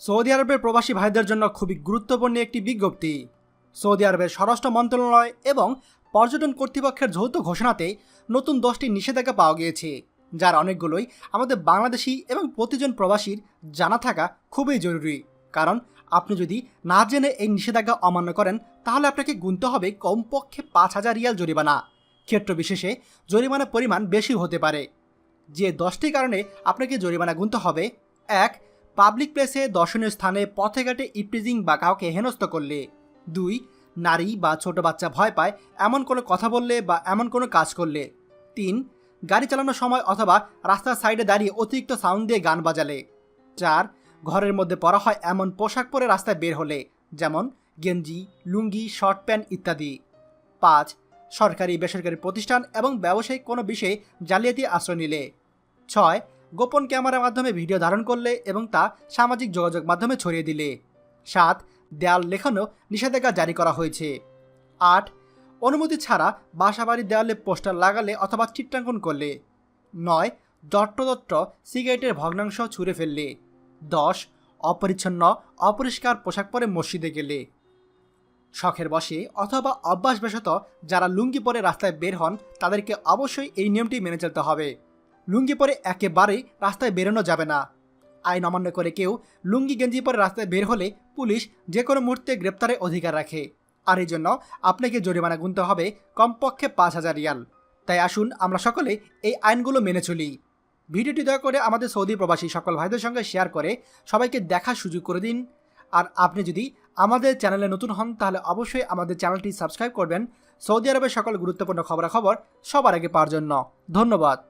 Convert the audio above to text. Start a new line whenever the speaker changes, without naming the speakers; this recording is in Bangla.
সৌদি আরবের প্রবাসী ভাইদের জন্য খুবই গুরুত্বপূর্ণ একটি বিজ্ঞপ্তি। সৌদি আরবের স্বরাষ্ট্র মন্ত্রণালয় এবং পর্যটন কর্তৃপক্ষের যৌথ ঘোষণাতে নতুন দশটি নিষেধাজ্ঞা পাওয়া গিয়েছে, যার অনেকগুলোই আমাদের বাংলাদেশি এবং প্রতিজন প্রবাসীর জানা থাকা খুবই জরুরি। কারণ আপনি যদি না জেনে এই নিষেধাজ্ঞা অমান্য করেন, তাহলে আপনাকে গুনতে হবে কমপক্ষে পাঁচ হাজার রিয়াল জরিমানা। ক্ষেত্র বিশেষে জরিমানার পরিমাণ বেশি হতে পারে। যে দশটি কারণে আপনাকে জরিমানা গুনতে হবে, এক পাবলিক প্লেসে দর্শনীয় স্থানে পথে ঘাটে ইপ্রিজিং বা কাউকে হেনস্থ করলে। দুই, নারী বা ছোট বাচ্চা ভয় পায়, এমন কোনো কথা বললে বা এমন কোনো কাজ করলে। তিন, গাড়ি চালানোর সময় অথবা রাস্তার সাইডে দাঁড়িয়ে অতিরিক্ত সাউন্ড দিয়ে গান বাজালে। চার, ঘরের মধ্যে পরা হয় এমন পোশাক পরে রাস্তায় বের হলে, যেমন গেঞ্জি, লুঙ্গি, শর্ট প্যান্ট ইত্যাদি। পাঁচ, সরকারি, বেসরকারি প্রতিষ্ঠান এবং ব্যবসায়িক কোনো বিষয়ে জালিয়াতি আশ্রয় নিলে। ছয় গোপন ক্যামেরার মাধ্যমে ভিডিও ধারণ করলে এবং তা সামাজিক যোগাযোগ মাধ্যমে ছড়িয়ে দিলে। সাত, দেয়াল লেখানো নিষেধাজ্ঞা জারি করা হয়েছে। আট, অনুমতি ছাড়া বাসাবাড়ির দেয়ালে পোস্টার লাগালে অথবা চিত্রাঙ্কন করলে। নয় দট্টদট্ট সিগারেটের ভগ্নাংশ ছুঁড়ে ফেললে। দশ, অপরিচ্ছন্ন, অপরিষ্কার পোশাক পরে মসজিদে গেলে। শখের বসে অথবা অভ্যাসবশত যারা লুঙ্গি পরে রাস্তায় বের হন, তাদেরকে অবশ্যই এই নিয়মটি মেনে চলতে হবে। লুঙ্গি পরে একেবারেই রাস্তায় বেরোনো যাবে না। আইন অমান্য করে কেউ লুঙ্গি গেঞ্জি পরে রাস্তায় বের হলে পুলিশ যে কোনো মুহূর্তে গ্রেপ্তারের অধিকার রাখে। আর এই জন্য আপনাকে জরিমানা গুনতে হবে কমপক্ষে পাঁচ হাজার রিয়াল। তাই আসুন আমরা সকলে এই আইনগুলো মেনে চলি। ভিডিওটি দয়া করে আমাদের সৌদি প্রবাসী সকল ভাইদের সঙ্গে শেয়ার করে সবাইকে দেখার সুযোগ করে দিন। আর আপনি যদি আমাদের চ্যানেলে নতুন হন, তাহলে অবশ্যই আমাদের চ্যানেলটি সাবস্ক্রাইব করবেন। সৌদি আরবের সকল গুরুত্বপূর্ণ খবরাখবর সবার আগে পাওয়ার জন্য। ধন্যবাদ।